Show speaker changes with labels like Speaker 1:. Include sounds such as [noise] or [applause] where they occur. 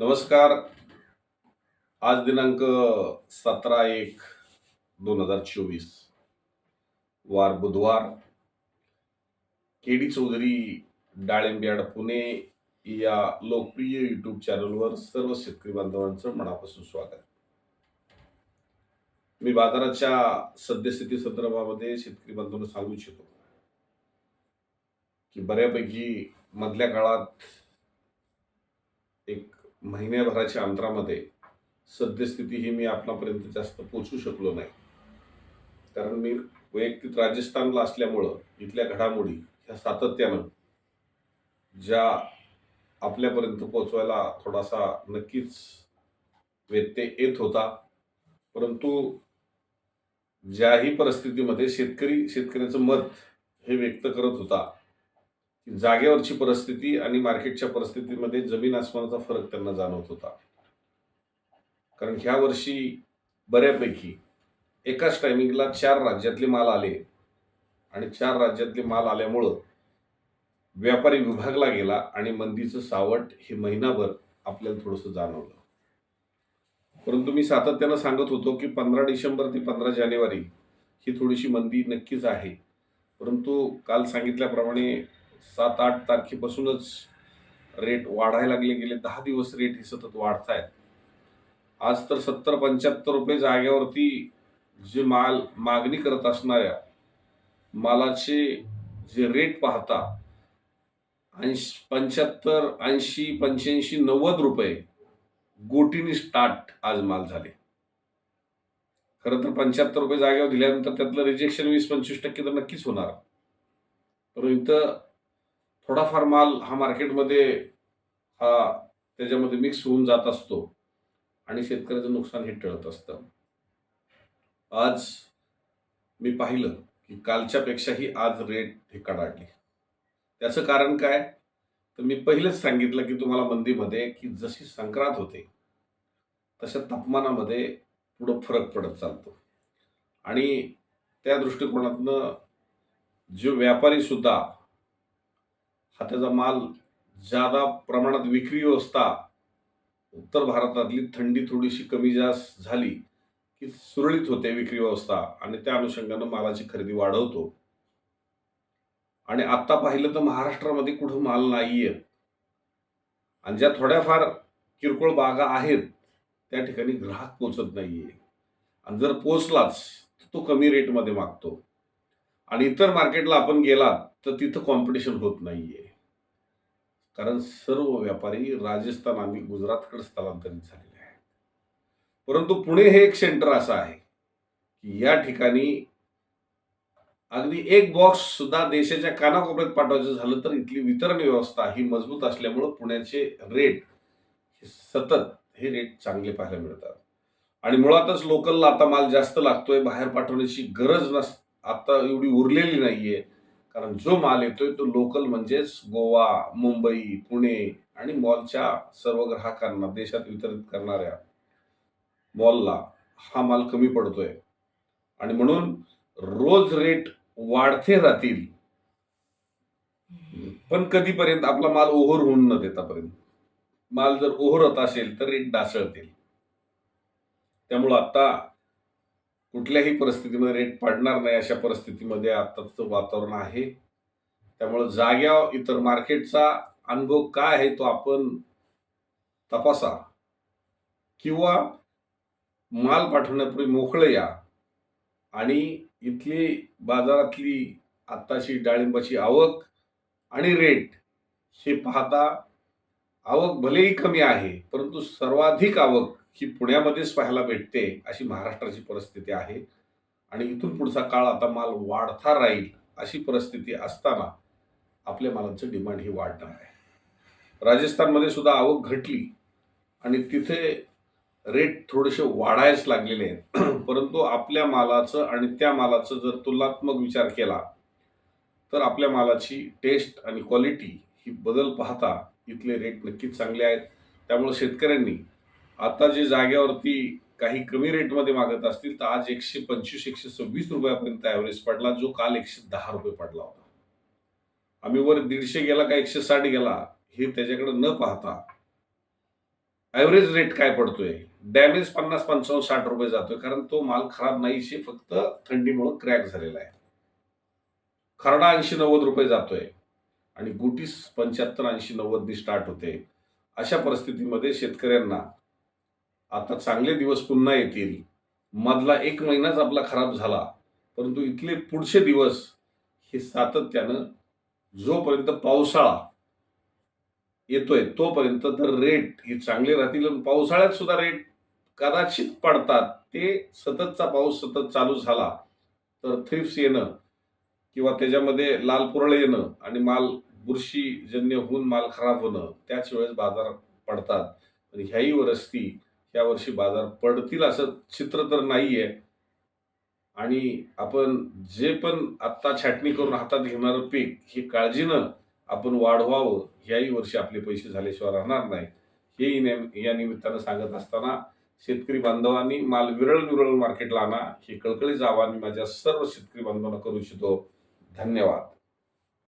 Speaker 1: नमस्कार. आज दिनांक सतरा एक दोन हजार चोवीस. वार बुधवार. के डी चौधरी डाळिंब्याड पुणे या लोकप्रिय युट्यूब चॅनलवर सर्व शेतकरी बांधवांचं मनापासून स्वागत. मी बाजाराच्या सद्यस्थिती संदर्भामध्ये शेतकरी बांधवांना सांगू इच्छितो की बऱ्यापैकी मधल्या काळात एक महिन्याभराच्या अंतरामध्ये सद्यस्थिती ही मी आपणापर्यंत जास्त पोचू शकलो नाही. कारण मी वैयक्तिक राजस्थानला असल्यामुळं इथल्या घडामोडी ह्या सातत्यानं ज्या आपल्यापर्यंत पोचवायला थोडासा नक्कीच व्यत्यय येत होता. परंतु ज्याही परिस्थितीमध्ये शेतकरी शेतकऱ्याचं मत हे व्यक्त करत होता जागेवरची परिस्थिती आणि मार्केटच्या परिस्थितीमध्ये जमीन आसमानाचा फरक त्यांना जाणवत होता. कारण ह्या वर्षी बऱ्यापैकी एकाच टायमिंगला चार राज्यातले माल आले आणि चार राज्यातले माल आल्यामुळं व्यापारी विभागला गेला आणि मंदीचं सावट हे महिनाभर आपल्याला थोडंसं जाणवलं. परंतु मी सातत्यानं सांगत होतो की पंधरा डिसेंबर ते पंधरा जानेवारी ही थोडीशी मंदी नक्कीच आहे. परंतु काल सांगितल्याप्रमाणे सात आठ तारखेपासूनच रेट वाढायला लागले गेले दहा दिवस रेट हे सतत वाढत आहेत आज तर सत्तर पंच्याहत्तर रुपये जागेवरती जे माल मागणी करत असणाऱ्या मालाचे जे रेट पाहता ऐंशी पंच्याहत्तर ऐंशी पंच्याऐंशी नव्वद रुपये गोटीने स्टार्ट आज माल झाले. खरं तर पंच्याहत्तर रुपये जागेवर दिल्यानंतर त्यातलं रिजेक्शन वीस पंचवीस टक्के तर नक्कीच होणार. परंतु इथं थोडाफार माल हा मार्केटमध्ये हा त्याच्यामध्ये मिक्स होऊन जात असतो आणि शेतकऱ्याचं नुकसान हे टळत असतं. आज मी पाहिलं की कालच्यापेक्षाही आज रेट हे कडाडले. त्याचं कारण काय? तर मी पहिलेच सांगितलं की तुम्हाला मंदीमध्ये की जशी संक्रांत होते तशा तापमानामध्ये पुढं फरक पडत चालतो. आणि त्या दृष्टिकोनातनं जे व्यापारीसुद्धा हा त्याचा माल जादा प्रमाणात विक्री व्यवस्था उत्तर भारतातली थंडी थोडीशी कमी जास्त झाली की सुरळीत होते विक्री व्यवस्था आणि त्या अनुषंगानं मालाची खरेदी वाढवतो. आणि आत्ता पाहिलं तर महाराष्ट्रामध्ये कुठं माल नाही आहे आणि ज्या थोड्याफार किरकोळ बागा आहेत त्या ठिकाणी ग्राहक पोचत नाही आहे आणि जर पोचलाच तर तो कमी रेटमध्ये मागतो. आणि इतर मार्केटला आपण गेलात तर तिथं कॉम्पिटिशन होत नाहीये. कारण सर्व व्यापारी राजस्थान आणि गुजरातकडे स्थलांतरित झालेले आहेत. परंतु पुणे हे एक सेंटर असं आहे की या ठिकाणी अगदी एक बॉक्स सुद्धा देशाच्या कानाकोपऱ्यात पाठवायचं झालं तर इथली वितरण व्यवस्था ही मजबूत असल्यामुळं पुण्याचे रेट सतत हे रेट चांगले पाहायला मिळतात. आणि मुळातच लोकलला आता माल जास्त लागतोय बाहेर पाठवण्याची गरज नस आता एवढी उरलेली नाहीये. कारण जो माल येतोय तो लोकल म्हणजेच गोवा मुंबई पुणे आणि मॉलच्या सर्व ग्राहकांना देशात वितरित करणाऱ्या मॉलला हा माल कमी पडतोय. आणि म्हणून रोज रेट वाढते राहतील. पण कधीपर्यंत आपला माल ओव्हर होऊन न देतापर्यंत. माल जर ओव्हरत असेल तर रेट डासळतील त्यामुळं आता कुठल्याही परिस्थितीमध्ये रेट पडणार नाही अशा परिस्थितीमध्ये आत्ताचं वातावरण आहे. त्यामुळं जाग्यावर इतर मार्केटचा अनुभव काय आहे तो आपण तपासा. किंवा माल पाठवण्यापूर्वी मोकळं या. आणि इथली बाजारातली आत्ताची डाळिंबाची आवक आणि रेट हे पाहता आवक भलेही कमी आहे परंतु सर्वाधिक आवक ही पुण्यामध्येच पाहायला भेटते अशी महाराष्ट्राची परिस्थिती आहे. आणि इथून पुढचा काळ आता माल वाढता राहील अशी परिस्थिती असताना आपल्या मालाचं डिमांड ही वाढणार आहे. राजस्थानमध्ये सुद्धा आवक घटली आणि तिथे रेट थोडेसे वाढायच लागलेले आहेत. [clears throat] परंतु आपल्या मालाचं आणि त्या मालाचं जर तुलनात्मक विचार केला तर आपल्या मालाची टेस्ट आणि क्वालिटी ही बदल पाहता इथले रेट नक्कीच चांगले आहेत. त्यामुळे शेतकऱ्यांनी आता जे जागेवरती काही कमी रेटमध्ये मागत असतील तर आज एकशे पंचवीस एकशे सव्वीस रुपयापर्यंत ॲव्हरेज पडला जो काल एकशे दहा रुपये पडला होता. आम्ही वर दीडशे गेला का एकशे साठ गेला हे त्याच्याकडे न पाहता ॲव्हरेज रेट काय पडतोय? डॅमेज पन्नास पंचावन्न साठ रुपये जातोय कारण तो माल खराब नाहीशे फक्त थंडीमुळं क्रॅक झालेला आहे. खरडा ऐंशी नव्वद रुपये जातोय आणि गुटीस पंच्याहत्तर ऐंशी नव्वदनी स्टार्ट होते. अशा परिस्थितीमध्ये शेतकऱ्यांना आता चांगले दिवस पुन्हा येतील. मधला एक महिनाच आपला खराब झाला परंतु इथले पुढचे दिवस हे सातत्यानं जोपर्यंत पावसाळा येतोय तोपर्यंत तर रेट ही चांगले राहतील आणि पावसाळ्यात सुद्धा रेट कदाचित पडतात. ते सततचा पाऊस सतत चालू झाला तर थ्रिप्स येणं किंवा त्याच्यामध्ये लाल पुरळ येणं आणि माल बुरशीजन्य होऊन माल खराब होणं त्याच वेळेस बाजार पडतात. आणि ह्याही वरस्ती ह्या वर्षी बाजार पडतील असं चित्र तर नाही आहे आणि आपण जे पण आत्ता छाटणी करून हातात घेणारं पीक हे काळजीनं आपण वाढवावं. ह्याही वर्षी आपले पैसे झाल्याशिवाय राहणार नाही हेही नेम या निमित्तानं सांगत असताना शेतकरी बांधवांनी माल विरळ विरळ मार्केटला आणा. हे कळकळीचं आवाहन मी माझ्या सर्व शेतकरी बांधवांना करू इच्छितो. धन्यवाद.